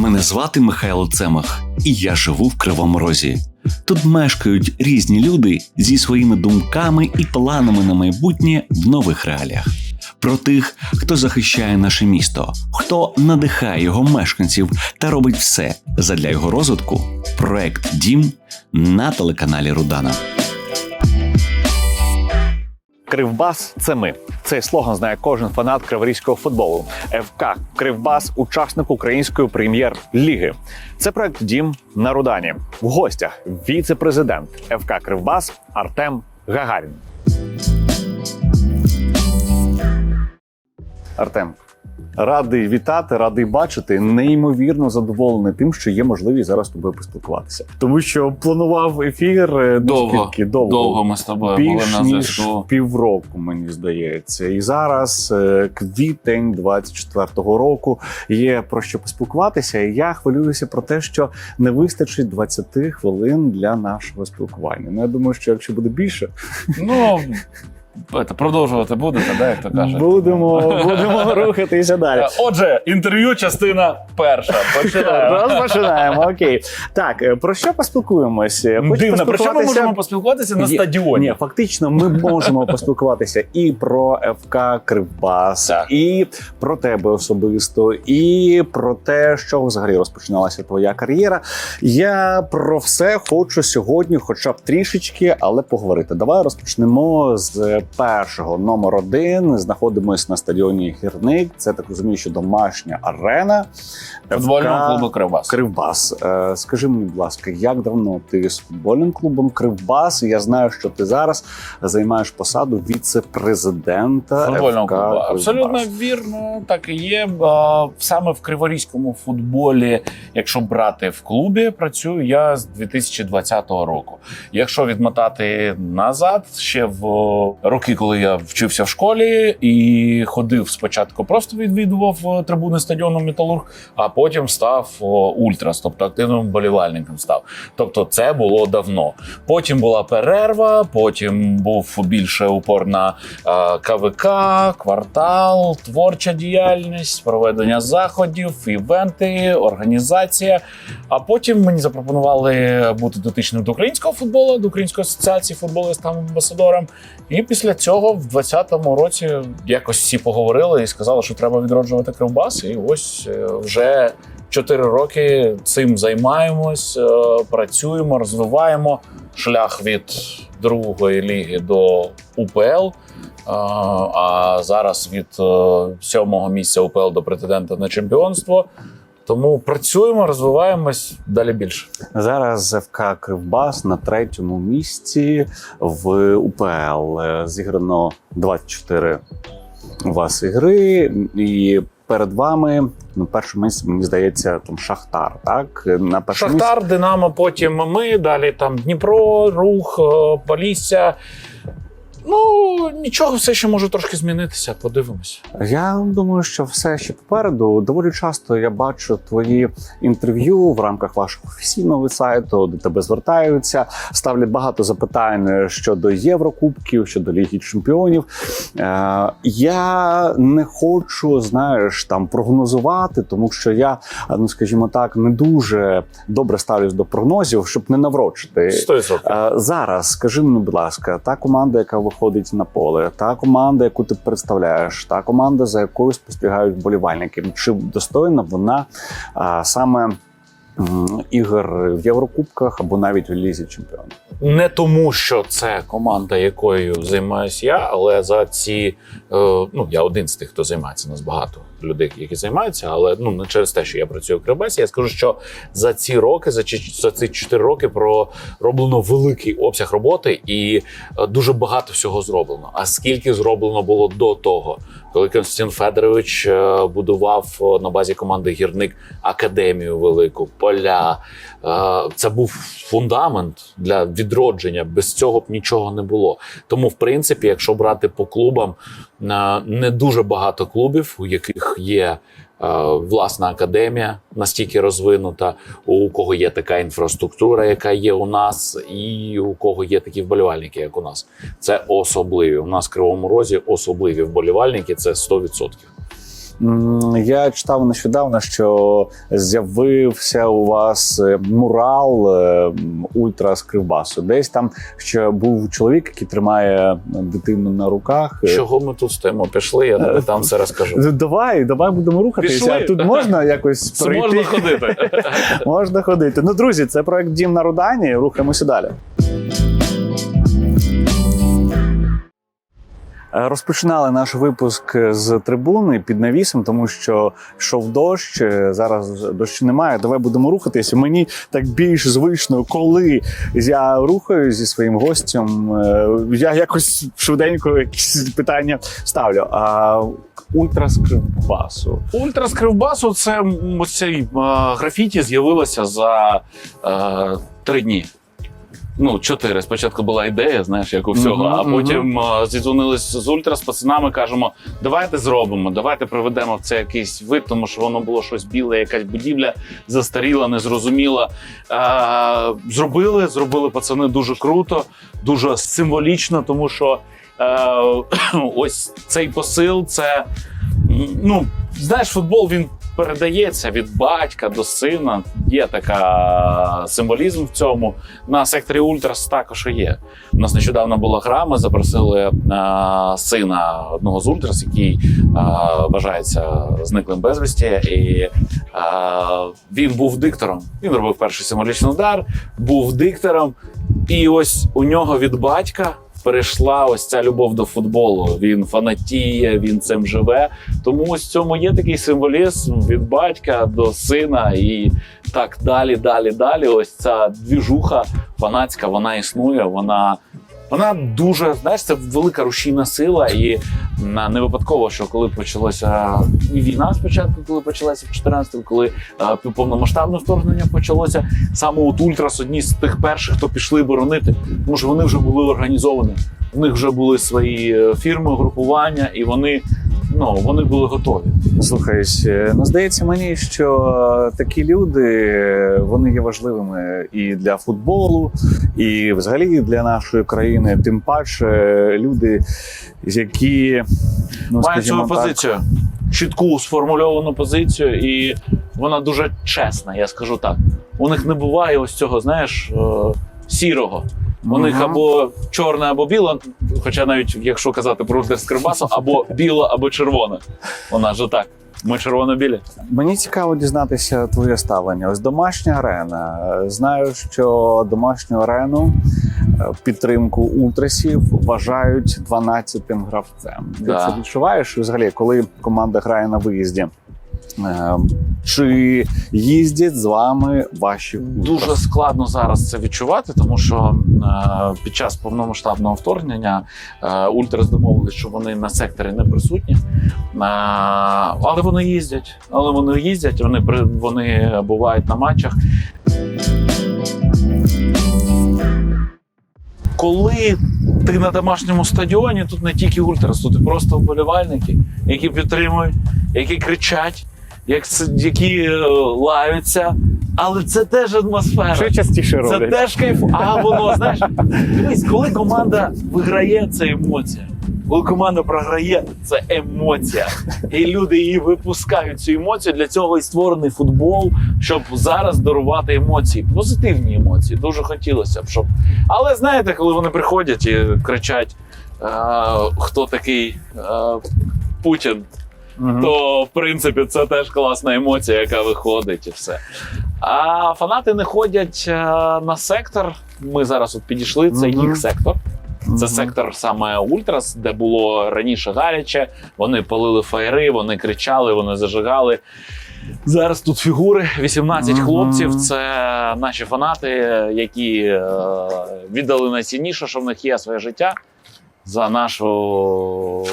Мене звати Михайло Цемах, і я живу в Кривому Розі. Тут мешкають різні люди зі своїми думками і планами на майбутнє в нових реаліях. Про тих, хто захищає наше місто, хто надихає його мешканців та робить все задля його розвитку. Проект Дім на телеканалі Рудана. Кривбас це ми. Цей слоган знає кожен фанат криворізького футболу. ФК Кривбас, учасник української прем'єр-ліги. Це проект Дім на Рудані. В гостях віце-президент ФК Кривбас Артем Гагарін. Артем. Радий вітати, радий бачити. Неймовірно задоволений тим, що є можливість зараз з тобою поспілкуватися. Тому що планував ефір е, Довго, скільки? довго. довго ми з тобою були більш на ніж зв'язку. півроку, мені здається. І зараз е, квітень 24-го року є про що поспілкуватися. І я хвилююся про те, що не вистачить 20 хвилин для нашого спілкування. Ну я думаю, що якщо буде більше, Ну, це, продовжувати будете, да, як то кажуть. будемо, будемо рухатися далі. Е, Отже, інтерв'ю, частина перша. Починаємо. Розпочинаємо. Окей. Так, е, про що поспілкуємося? Хочу Дивно, про що ми можемо поспілкуватися на стадіоні? Ні, фактично, ми можемо поспілкуватися і про ФК Кривбас, Так. і про тебе особисто, і про те, що взагалі розпочиналася твоя кар'єра. Я про все хочу сьогодні, хоча б трішечки, але поговорити. Давай розпочнемо з першого номер один. Знаходимось на стадіоні Гірник. Це так розумію, що домашня арена Футбольного клубу Кривбас. Кривбас. Е, скажи мені, будь ласка, як давно ти з футбольним клубом Кривбас? Я знаю, що ти зараз займаєш посаду віце-президента Футбольного ФК клубу. Кривбас. Абсолютно вірно, так і є. Саме в криворізькому футболі, якщо брати в клубі, працюю я з 2020 року. Якщо відмотати назад, ще в роки, коли я вчився в школі і ходив спочатку, просто відвідував е, трибуни стадіону Металург, а потім став ультрас, тобто активним болівальником став. Тобто, це було давно. Потім була перерва, потім був більше упор на е, КВК, квартал, творча діяльність, проведення заходів, івенти, організація. А потім мені запропонували бути дотичним до українського футболу, до української асоціації футболу став амбасадором. І після цього, в 2020 році, якось всі поговорили і сказали, що треба відроджувати кривбас. І ось е, вже 4 роки цим займаємось, е, працюємо, розвиваємо шлях від другої ліги до УПЛ. А, А зараз від е, сьомого місця УПЛ до претендента на чемпіонство. Тому працюємо, розвиваємось далі більше. Зараз ФК Кривбас на третьому місці в УПЛ. Зіграно 24 у вас ігри, і перед вами на першому місці, мені здається, там Шахтар. Так на першому місці Динамо, потім ми, далі там Дніпро, Рух, Полісся. Ну, нічого, все ще може трошки змінитися. Подивимось. Я думаю, що все ще попереду. Доволі часто я бачу твої інтерв'ю в рамках вашого офіційного сайту, до тебе звертаються, ставлять багато запитань щодо Єврокубків, щодо Ліги Чемпіонів. Е, я не хочу, знаєш, там прогнозувати, тому що я, ну скажімо так, не дуже добре ставлюсь до прогнозів, щоб не наврочити. 100%. Е, Зараз скажи мені, будь ласка, та команда, яка виходить на поле, та команда, яку ти представляєш, та команда, за якою спостерігають вболівальники, чи достойна вона а, саме ігор в Єврокубках або навіть в лізі чемпіонів? Не тому, що це команда, якою займаюся я, але за ці е, ну я один з тих, хто займається. Нас багато людей, які займаються, але ну не через те, що я працюю в Кривбасі. Я скажу, що за ці роки, за за ці 4 роки, пророблено великий обсяг роботи і е, дуже багато всього зроблено. А скільки зроблено було до того, коли Константин Федорович е, будував е, на базі команди гірник академію велику, поля. Е, Це був фундамент для відродження. Без цього б нічого не було. Тому, в принципі, якщо брати по клубам, не дуже багато клубів, у яких є власна академія настільки розвинута, у кого є така інфраструктура, яка є у нас, і у кого є такі вболівальники, як у нас. Це особливі. У нас в Кривому Розі особливі вболівальники. Це 100%. Я читав нещодавно, що з'явився у вас е, мурал е, ультра з Кривбасу. Десь там ще був чоловік, який тримає дитину на руках. Е, Чого ми тут стоїмо? Пішли, я тобі там все розкажу. Давай, давай будемо рухатися. Пішли. А Тут можна якось Це можна ходити. Можна ходити. Ну, друзі, це проект Дім на Рудані. Рухаємося далі. Розпочинали наш випуск з трибуни під навісом, тому що йшов дощ. е, Зараз дощу немає. Давай будемо рухатися. Мені так більш звично, коли я рухаюсь зі своїм гостем. е, Я якось швиденько якісь питання ставлю. А ультра з це ось цей е, графіті з'явилося за е, три дні. Ну, чотири. Спочатку була ідея, знаєш, як у всього, Мгм, а мгм. потім е, зідзвонились з ультра з пацанами, кажемо, давайте зробимо, давайте приведемо в це якийсь вид, тому що воно було щось біле, якась будівля застаріла, незрозуміла. Е, зробили, зробили пацани дуже круто, дуже символічно, тому що е, ось цей посил це. Ну, знаєш, футбол він передається від батька до сина. Є така символізм в цьому. На секторі Ультрас також є. У нас нещодавно була гра. Ми запросили е, сина одного з Ультрас, який е, вважається зниклим безвісті. І е, він був диктором. Він робив перший символічний удар, був диктором. І ось у нього від батька перейшла ось ця любов до футболу. Він фанатіє, він цим живе. Тому ось в цьому є такий символізм від батька до сина, і так далі, далі, далі. Ось ця двіжуха фанатська, вона існує. Вона. Вона дуже, знаєш, це велика рушійна сила, і не випадково, що коли почалося і війна спочатку, коли почалася в 14-му, коли е, повномасштабне вторгнення почалося, саме от Ультрас одні з тих перших, хто пішли боронити, тому що вони вже були організовані. В них вже були свої е, фірми, групування, і вони, ну, вони були готові. Слухай, е, ну здається мені, що такі люди е, вони є важливими і для футболу, і взагалі для нашої країни. Тим паче люди, які ну, Мають свою позицію, чітку сформульовану позицію, і вона дуже чесна, я скажу так. У них не буває ось цього, знаєш, е, сірого. У них або чорне, або біле, хоча навіть якщо казати про Ультра з Кривбасу, або біле, або червоне. У нас же так. Ми червоно-білі. Мені цікаво дізнатися твоє ставлення. Ось домашня арена. Знаю, що домашню арену е, підтримку ультрасів вважають 12-тим гравцем. Ти Да. це відчуваєш взагалі, коли команда грає на виїзді? Е, Чи їздять з вами ваші Дуже складно зараз це відчувати, тому що е, під час повномасштабного вторгнення е, ультрас що вони на секторі не присутні. Е, але вони їздять. Але вони їздять, вони вони бувають на матчах. Коли ти на домашньому стадіоні, тут не тільки ультрас, тут просто вболівальники, які підтримують, які кричать, як які е, лаються. Але це теж атмосфера. Що частіше Це роблять? теж кайф. А воно, знаєш, дивись, коли команда виграє, це емоція. Коли команда програє, це емоція. І люди її випускають цю емоцію. Для цього і створений футбол, щоб зараз дарувати емоції, позитивні емоції. Дуже хотілося б, щоб. Але знаєте, коли вони приходять і кричать, хто такий Путін, То в принципі це теж класна емоція, яка виходить, і все. А фанати не ходять е, на сектор. Ми зараз от підійшли. Це Мгм. їх сектор. Це Мгм. сектор саме Ультрас, де було раніше гаряче. Вони палили фаєри, вони кричали, вони зажигали. Зараз тут фігури 18 Мгм. хлопців. Це наші фанати, які е, віддали найцінніше, що в них є своє життя за нашу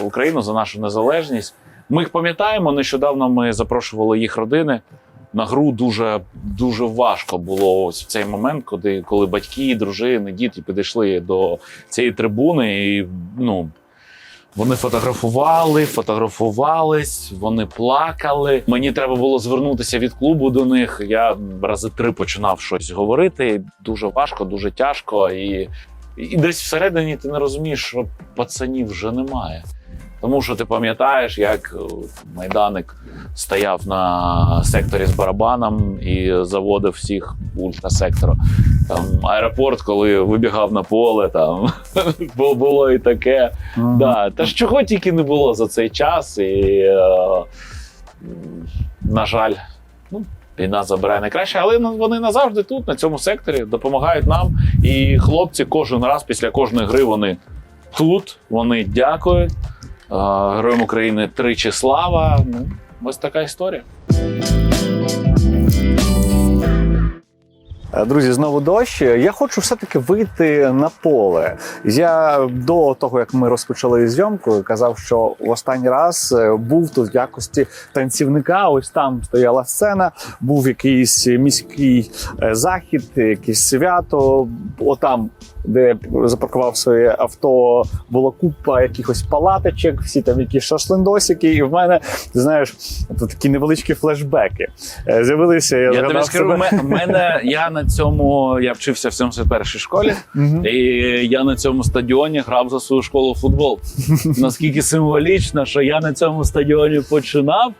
Україну, за нашу незалежність. Ми їх пам'ятаємо. Нещодавно ми запрошували їх родини. На гру дуже дуже важко було ось в цей момент, коли, коли батьки, дружини, діти підійшли до цієї трибуни, і ну вони фотографували, фотографувались, вони плакали. Мені треба було звернутися від клубу до них. Я рази три починав щось говорити. Дуже важко, дуже тяжко. І, і десь всередині ти не розумієш, що пацанів вже немає. Тому що ти пам'ятаєш, як е, майданик стояв на секторі з барабаном і заводив всіх ультрасектору. Там аеропорт, коли вибігав на поле, там бу- було і таке. Мгм. Да, та ж чого тільки не було за цей час, і е, на жаль, ну. Війна забирає найкраще, але вони назавжди тут, на цьому секторі, допомагають нам. І хлопці кожен раз після кожної гри вони тут, вони дякують. Героям України тричі слава. Ну, ось така історія. Е, Друзі, знову дощ. Я хочу все-таки вийти на поле. Я до того, як ми розпочали зйомку, казав, що в останній раз е, був тут в якості танцівника. Ось там стояла сцена, був якийсь міський е, захід, якесь свято. Отам, де я запаркував своє авто, була купа якихось палаточок, всі там якісь шашлиндосики. І в мене, ти знаєш, тут такі невеличкі флешбеки. Е, З'явилися. Я, Я тобі скажу, себе. ме- мене я на цьому я вчився в 71-й школі, і я на цьому стадіоні грав за свою школу в футбол. Наскільки символічно, що я на цьому стадіоні починав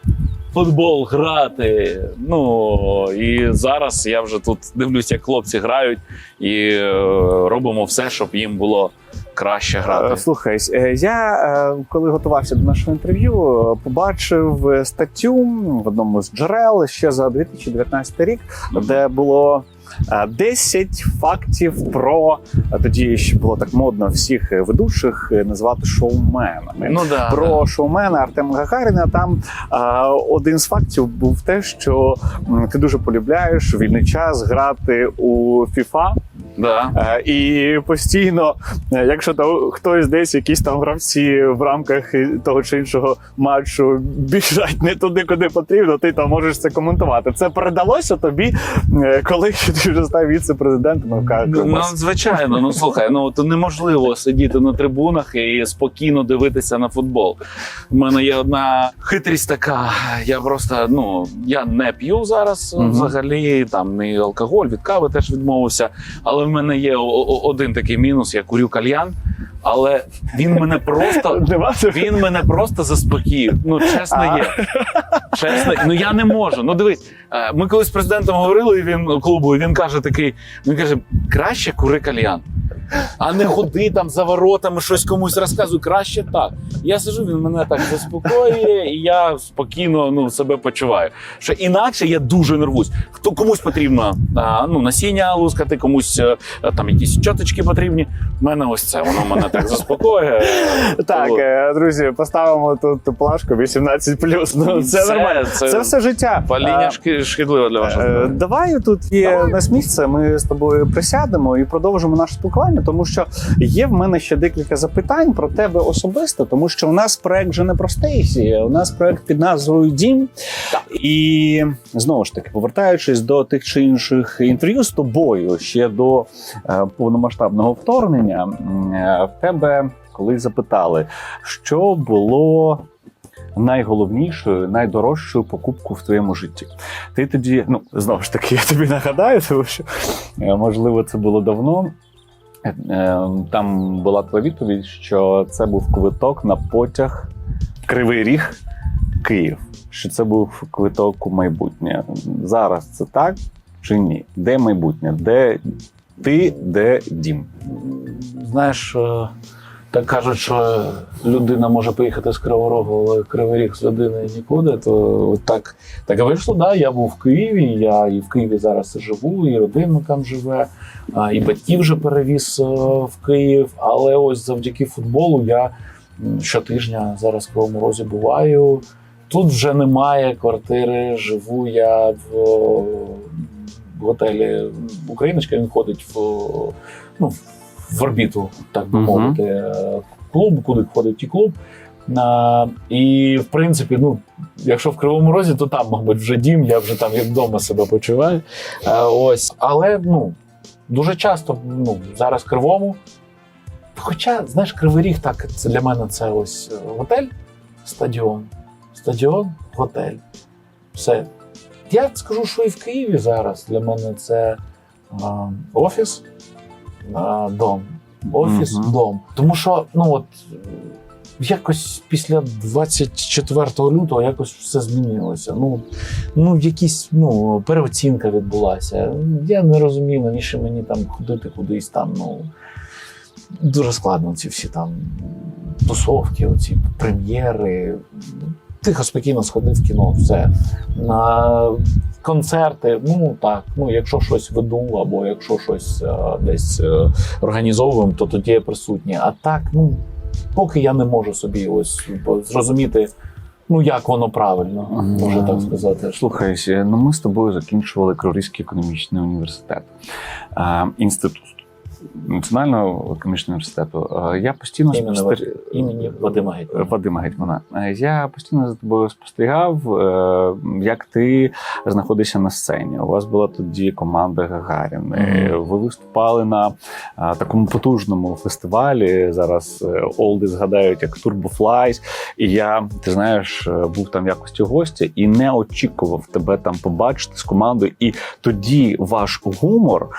футбол грати. Ну і зараз я вже тут дивлюся, як хлопці грають, і е, робимо все, щоб їм було краще Е, грати. Слухай, е, я коли готувався до нашого інтерв'ю, побачив статтю в одному з джерел ще за 2019 рік, де було. Е, 10 фактів про тоді ще було так модно всіх е, ведучих е, називати шоуменами. Ну да, Про шоумена Артема Гагаріна там а, один з фактів був те, що ти дуже полюбляєш вільний час грати у FIFA, да. Е, І постійно, е, якщо там хтось десь, якісь там гравці в рамках того чи іншого матчу біжать не туди, куди потрібно, ти там можеш це коментувати. Це передалося тобі, е, коли ти вже став віце-президентом ВК Ну, Кривбас? звичайно, ну слухай, ну то неможливо сидіти на трибунах і спокійно дивитися на футбол. У мене є одна хитрість така. Я просто ну я не п'ю зараз Мгм. взагалі, там не алкоголь, від кави теж відмовився. Але в мене є о- о- один такий мінус: я курю кальян, але він мене просто. Він мене просто заспокоїв. Ну, чесно є. Чесно, ну я не можу. Ну дивись, е, ми колись з президентом говорили, він клубу, і він каже такий: він каже: краще кури кальян. А не ходи там за воротами, щось комусь розказуй. Краще так. Я сижу, він мене так заспокоює, і я спокійно ну, себе почуваю. Що інакше я дуже нервуюсь. Хто комусь потрібно а, ну, насіння лускати, комусь е, там якісь чоточки потрібні. У мене ось це воно мене так заспокоює. Так, е, друзі, поставимо тут плашку 18+. Ну, це, нормально. Це, все життя. Паління шкідливе для вашого Е. Давай тут є нас місце. Ми з тобою присядемо і продовжимо наше спілкування, тому що є в мене ще декілька запитань про тебе особисто, тому що у нас проект вже не про Стейсі, у нас проект під назвою Дім. І знову ж таки, повертаючись до тих чи інших інтерв'ю з тобою ще до е, повномасштабного вторгнення, е, в тебе коли запитали, що було. Найголовнішою, найдорожчою покупкою в твоєму житті. Ти тоді, ну знову ж таки, я тобі нагадаю, тому що е, можливо це було давно. Е, е, Там була твоя відповідь, що це був квиток на потяг Кривий Ріг, Київ. Що це був квиток у майбутнє. Зараз це так чи ні? Де майбутнє? Де ти, де дім? Знаєш, е, так кажуть, що людина може поїхати з Кривого Рогу, але Кривий Ріг з людини нікуди. То так, так вийшло. Да, я був в Києві, я і в Києві зараз живу, і родина там живе, і батьків вже перевіз е, в Київ. Але ось завдяки футболу я щотижня зараз в Кривому Розі буваю. Тут вже немає квартири, живу я в, в готелі Україночка. Він ходить в, ну, в орбіту, так би мовити, е, клуб, куди входить і клуб. А, і в принципі, ну, якщо в Кривому Розі, то там, мабуть, вже дім, я вже там як вдома себе почуваю. Е, ось. Але ну, дуже часто ну, зараз в Кривому. Хоча, знаєш, Кривий Ріг, так, це для мене це ось е, готель, стадіон. Стадіон, готель. Все. Я скажу, що і в Києві зараз для мене це а, офіс, а, дом. Офіс, Мгм. дом. Тому що, ну от. якось після 24 лютого якось все змінилося. Ну, ну якісь ну, переоцінка відбулася. Я не розумію, навіщо мені там ходити кудись там. Ну, дуже складно ці всі там тусовки, оці прем'єри. Тихо, спокійно сходив в кіно, все. На концерти, ну так, ну якщо щось веду, або якщо щось е, десь е, організовуємо, то тоді я присутній. А так, ну поки я не можу собі ось зрозуміти, ну як воно правильно, можна так сказати. Слухай, ну ми з тобою закінчували Криворізький економічний університет, е, інститут Національного економічного університету. Е, Я постійно Імені, спостер- імені Вадима Гетьмана. Вадима Гетьмана. Е, Я постійно за тобою спостерігав, е, як ти знаходишся на сцені. У вас була тоді команда Гагаріни. Мгм. Ви виступали на такому потужному фестивалі. Зараз Олди згадають як Flies. І я, ти знаєш, був там в якості гостя і не очікував тебе там побачити з командою. І тоді ваш гумор,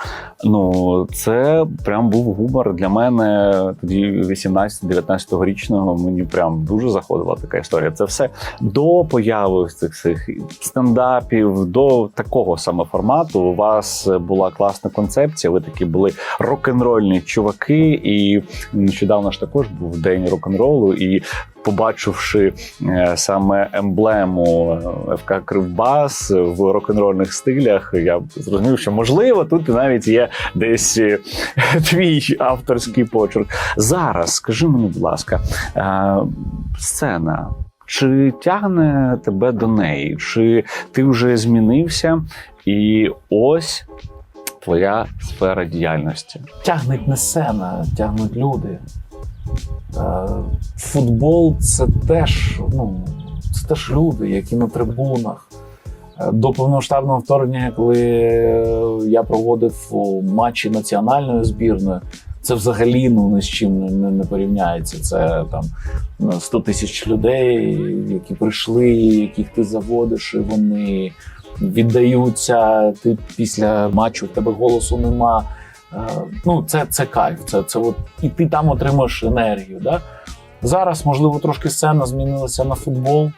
ну це прям був гумор для мене тоді 18-19 річного. Мені прям дуже заходила така історія. Це все до появи цих цих стендапів, до такого саме формату. У вас була класна концепція. Ви такі були рок-н-рольні чуваки, і нещодавно ж також був день рок-н-ролу. І побачивши е, саме емблему е, ФК Кривбас в рок-н-рольних стилях, я зрозумів, що можливо тут навіть є десь е, твій авторський почерк. Зараз скажи мені, будь ласка, е, сцена. Чи тягне тебе до неї? Чи ти вже змінився? І ось твоя сфера діяльності. тягнуть не сцена, тягнуть люди. Е, Футбол це теж, ну, це теж люди, які на трибунах. До повномасштабного вторгнення, коли е, я проводив матчі національної збірної, це взагалі ну, ні з чим не, не, порівняється. Це там ну, 100 тисяч людей, які прийшли, яких ти заводиш, і вони віддаються. Ти після матчу в тебе голосу нема. Е, Ну, це, це кайф. Це, це от, і ти там отримуєш енергію. Да? Зараз, можливо, трошки сцена змінилася на футбол.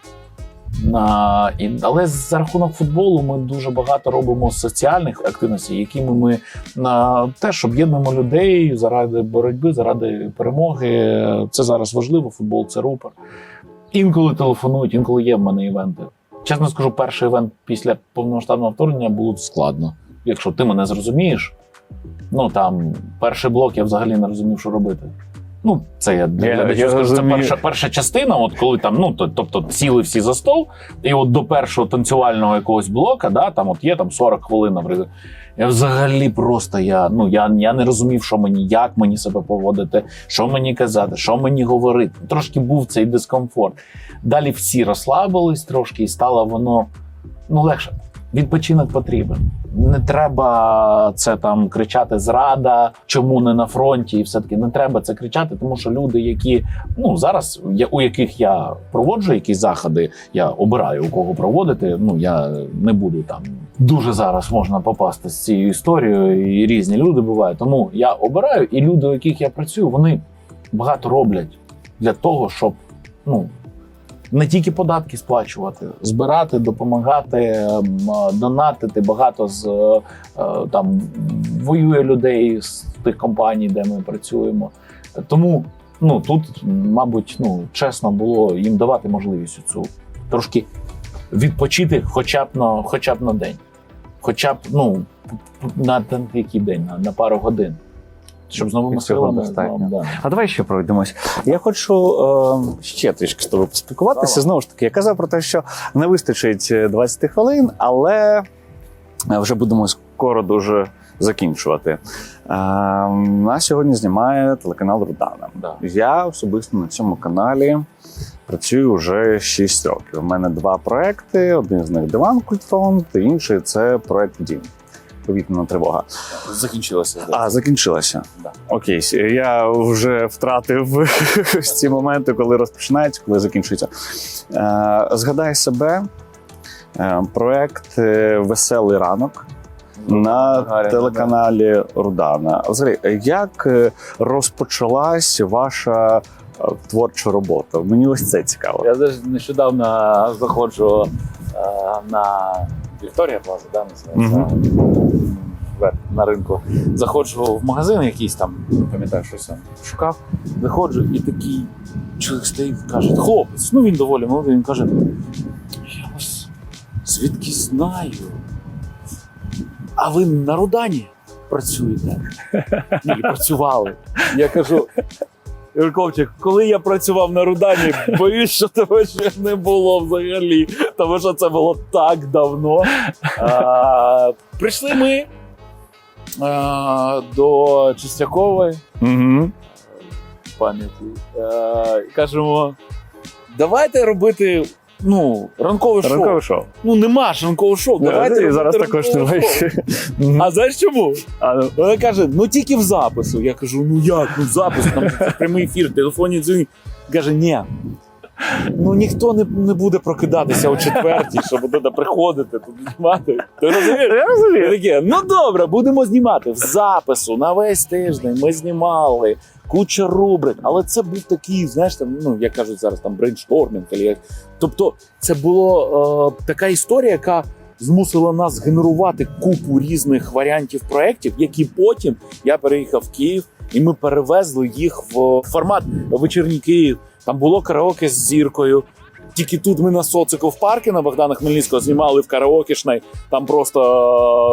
На, і, але за рахунок футболу ми дуже багато робимо соціальних активностей, якими ми на, теж об'єднуємо людей заради боротьби, заради перемоги. Це зараз важливо. Футбол це рупор. Інколи телефонують, інколи є в мене івенти. Чесно скажу, перший івент після повномасштабного вторгнення було складно. Якщо ти мене зрозумієш, ну там перший блок я взагалі не розумів, що робити. Ну, це я для Я- я скажу, це перша, перша частина, от коли там, ну то, тобто сіли всі за стол, і от до першого танцювального якогось блока, да, там от є там 40 хвилин, наприклад. Я взагалі просто я, ну, я, я не розумів, що мені, як мені себе поводити, що мені казати, що мені говорити. Трошки був цей дискомфорт. Далі всі розслабились трошки, і стало воно ну, легше. Відпочинок потрібен. Не треба це там кричати зрада, чому не на фронті, і все таки не треба це кричати, тому що люди, які ну зараз я- у яких я проводжу якісь заходи, я обираю у кого проводити. Ну я не буду там дуже зараз можна попасти з цією історією, і різні люди бувають. Тому я обираю, і люди, у яких я працюю, вони багато роблять для того, щоб ну не тільки податки сплачувати, збирати, допомагати, ем, е, донатити. Багато з е, е, там воює людей з тих компаній, де ми працюємо. Тому ну тут, мабуть, ну чесно було їм давати можливість цю трошки відпочити, хоча б на хоча б на день, хоча б ну на, який день, на, на пару годин. Щоб з новими силами достатньо. да. А давай ще пройдемось. Я хочу е, ще трішки з тобою поспілкуватися. Давай. Знову ж таки, я казав про те, що не вистачить е, 20 хвилин, але е, вже будемо скоро дуже закінчувати. Е, нас сьогодні знімає телеканал Рудана. Да. Я особисто на цьому каналі працюю вже 6 років. У мене два проекти: один з них Диван Культфонд, інший це проект Дім. Повітряна тривога. Закінчилося. А, закінчилася. Да. Окей, я вже втратив ці моменти, коли розпочинається, коли закінчується. Е, згадай себе. Е, проект е, Веселий ранок на Гагаріна, телеканалі Рудана. Взагалі, як розпочалась ваша в творчу роботу. Мені ось це цікаво. Я нещодавно заходжу на Вікторія Плаза, да, називається вверх на ринку. Заходжу в магазин якийсь там, не пам'ятаю, щось там шукав. Заходжу, і такий чоловік стоїть, каже, хлопець, ну він доволі молодий, він каже: Я вас звідки знаю? А ви на Рудані працюєте? Ні, працювали. Я кажу. Юрковчик, коли я працював на Рудані, боюсь, що тебе ще не було взагалі, тому що це було так давно. А, прийшли ми а, до Чистякової Угу. пам'яті кажемо: давайте робити ну, ранкове шоу. Ранкове шоу. Ну нема ж ранкового шоу. Давайте і зараз також ранкове немає. А знаєш чому? А, ну, Вона каже: ну тільки в запису. Я кажу: ну як? Ну запис, там це прямий ефір, телефонні дзвінки. Каже, ні. Ну ніхто не, не буде прокидатися о четвертій, щоб туди приходити, туди знімати. Ти розумієш? Я розумію. Таке, ну добре, будемо знімати в запису на весь тиждень. Ми знімали куча рубрик, але це був такий, знаєш, там, ну як кажуть зараз, там брейнштормінг. як. Тобто, це була е, така історія, яка змусила нас генерувати купу різних варіантів проєктів, які потім я переїхав в Київ, і ми перевезли їх в формат вечірній Київ. Там було караоке з зіркою. Тільки тут ми на социку в парку на Богдана Хмельницького знімали в караокешній. Там просто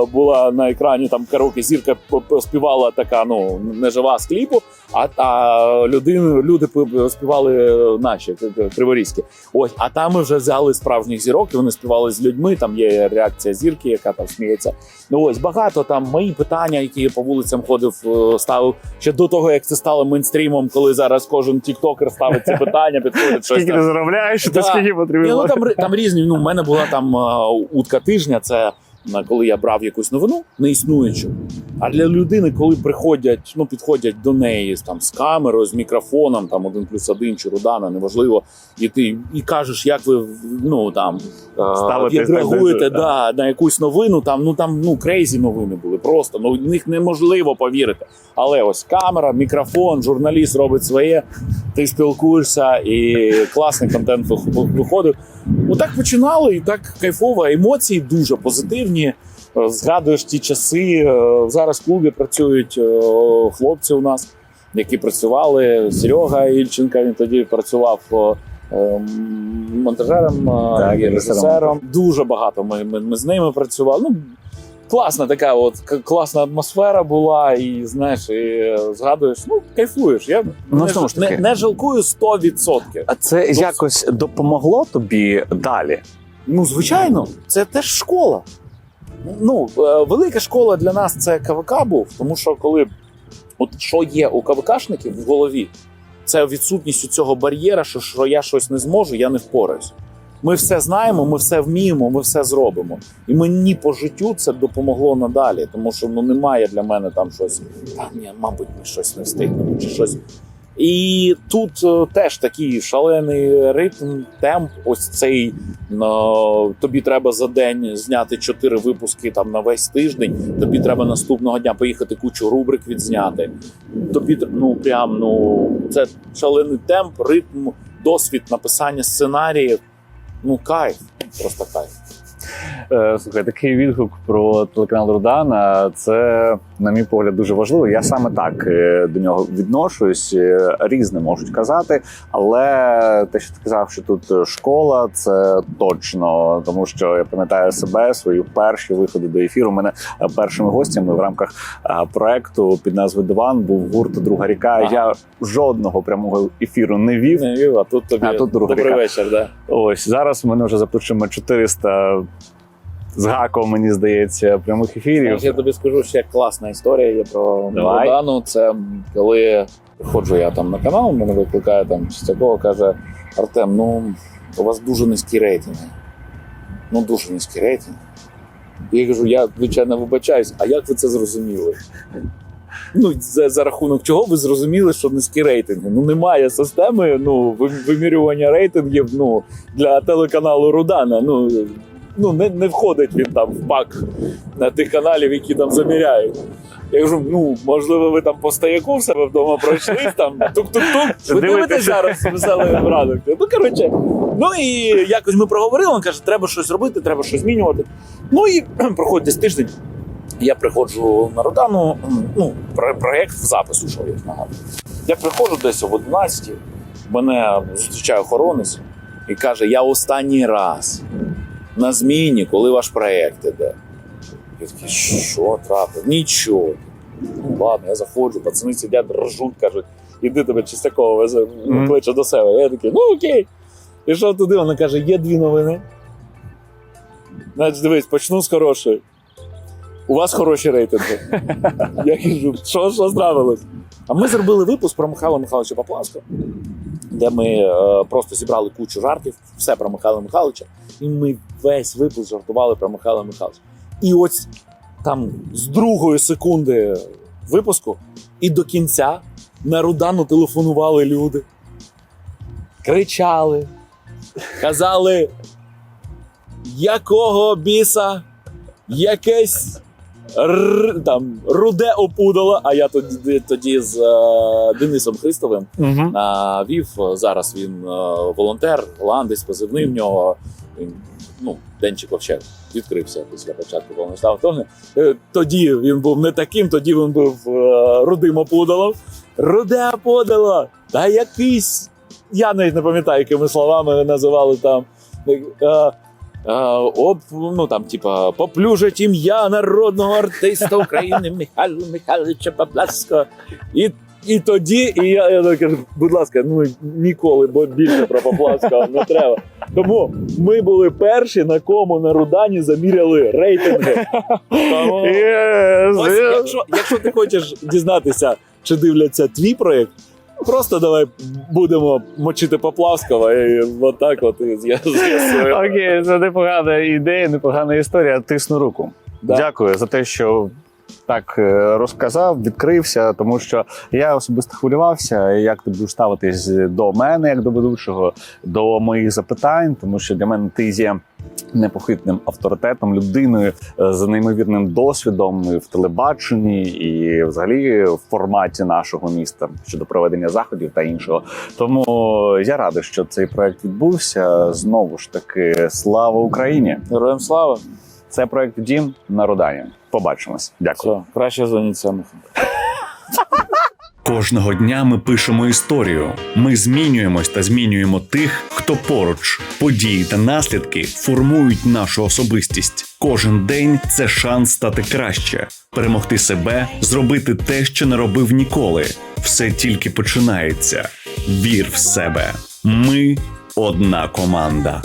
е, була на екрані там караоке зірка співала така, ну не жива з кліпу, а, а люди, люди співали наші к- к- криворізькі. Ось, а там ми вже взяли справжніх зірок, і вони співали з людьми. Там є реакція зірки, яка там сміється. Ну ось багато там мої питання, які я по вулицям ходив, е, ставив ще до того, як це стало мейнстрімом, коли зараз кожен тіктокер ставить ці питання, підходить щось. Скільки ти заробляєш, Да. Скільки потрібно? ну там там різні. Ну, в мене була там утка тижня. Це коли я брав якусь новину неіснуючу. А для людини, коли приходять, ну підходять до неї там з камерою, з мікрофоном, там один плюс один чи Рудана, неважливо, і ти і кажеш, як ви ну там як реагуєте так, да, на якусь новину. Там ну там ну крейзі новини були. Просто ну в них неможливо повірити. Але ось камера, мікрофон, журналіст робить своє. Ти спілкуєшся, і класний контент вих- виходив. Отак починали, і так кайфово. Емоції дуже позитивні. Е, Згадуєш ті часи. Е, Зараз в клубі працюють е, хлопці у нас, які працювали. Серега Ільченка він тоді працював. ем, Монтажером Так, режисером. режисером. Дуже багато ми, ми, ми з ними працювали. Ну, класна така, от класна атмосфера була, і знаєш, і е, згадуєш, ну кайфуєш. Я Ну, не, ж не, не жалкую 100%. А це якось допомогло тобі далі? Ну, звичайно, це теж школа. Ну, е, велика школа для нас це КВК був, тому що коли от що є у КВКшників в голові, це відсутність цього бар'єра, що, що я щось не зможу, я не впораюсь. Ми все знаємо, ми все вміємо, ми все зробимо. І мені по життю це допомогло надалі, тому що ну немає для мене там щось. Та ні, мабуть, ми щось не встигнемо чи щось. І тут е, теж такий шалений ритм, темп. Ось цей ну, тобі треба за день зняти чотири випуски там на весь тиждень. Тобі треба наступного дня поїхати кучу рубрик відзняти. Тобі ну прям ну це шалений темп, ритм, досвід написання сценаріїв. Ну кайф, просто кайф. Е, Слухай, такий відгук про телеканал Рудана. Це, на мій погляд, дуже важливо. Я саме так е, до нього відношусь. Е, Різне можуть казати, але те, що ти казав, що тут школа, це точно, тому що я пам'ятаю себе, свої перші виходи до ефіру. У мене першими гостями в рамках проекту під назвою Диван був гурт Друга ріка. Ага. Я жодного прямого ефіру не вів. Не вів, а тут тобі А тут друга добрий ріка. вечір. Да. Ось зараз в мене вже за плечима 400 з гаком, мені здається, прямих ефірів. Я тобі скажу ще класна історія є про Давай. Богдану. Це коли приходжу я там на канал, мене викликає там Чистякова, каже: Артем, ну у вас дуже низькі рейтинги. Ну дуже низькі рейтинги. І я кажу, я звичайно вибачаюсь, а як ви це зрозуміли? Ну, за, за рахунок чого ви зрозуміли, що низькі рейтинги? Ну немає системи ну, вимірювання рейтингів ну, для телеканалу Рудана. Ну, ну не, не входить він там в пак на тих каналів, які там заміряють. Я кажу, ну можливо, ви там по стояку в себе вдома пройшли, там тук-тук-тук. Ви дивитесь зараз веселий ранок. Ну коротше, ну і якось ми проговорили. Він каже, треба щось робити, треба щось змінювати. Ну і проходить десь тиждень. Я приходжу на Родану, ну, про- проєкт в запису, що я нагадую. Я приходжу десь об 11 мене зустрічає охоронець і каже: Я останній раз на зміні, коли ваш проєкт іде. Я такий, що трапив? Нічого. Ну ладно, я заходжу, пацани сидять, ржуть, кажуть, іди тебе Чистякова кличе до себе. Я такий, ну окей. Пішов туди, вона каже, є дві новини. Значить, дивись, почну з хорошої. У вас хороші рейтинги. Я кажу, що, що здравилось? А ми зробили випуск про Михайла Михайловича Поплавського, де ми е, просто зібрали кучу жартів, все про Михайла Михайловича, і ми весь випуск жартували про Михайла Михайловича. І ось там з другої секунди випуску і до кінця на Рудану телефонували люди, кричали, казали, якого біса? Якесь р, там, руде опудало, а я тоді, тоді з е, Денисом Христовим Угу. а, вів. Зараз він е, волонтер, голландець, позивний в нього. Він, ну, денчик взагалі відкрився після початку. Е, Тоді він був не таким, тоді він був е, рудим опудалом. Руде опудало! Та якийсь. Я навіть не пам'ятаю, якими словами називали там. Е, е, об, ну там, типа, поплюжить ім'я народного артиста України Михайла Михайловича Поплавського. І і тоді, і я, я кажу, будь ласка, ну ніколи, бо більше про Поплавського не треба. Тому ми були перші, на кому на Рудані заміряли рейтинги. Тому, ось, якщо, якщо ти хочеш дізнатися, чи дивляться твій проєкт, просто давай будемо мочити Поплавського і отак от і з'я- з'ясуємо. Окей, це непогана ідея, непогана історія. Тисну руку. Да. Дякую за те, що так е, розказав, відкрився, тому що я особисто хвилювався, як ти будеш ставитись до мене, як до ведучого, до моїх запитань, тому що для мене ти є. Непохитним авторитетом, людиною е, з неймовірним досвідом в телебаченні і взагалі в форматі нашого міста щодо проведення заходів та іншого. Тому я радий, що цей проект відбувся. Знову ж таки, слава Україні! Героям слава! Це проект Дім на Рудані. Побачимось. Дякую. Все, краще дзвоніть. Кожного дня ми пишемо історію. Ми змінюємось та змінюємо тих, хто поруч. Події та наслідки формують нашу особистість. Кожен день це шанс стати краще, перемогти себе, зробити те, що не робив ніколи. Все тільки починається. Вір в себе. Ми одна команда.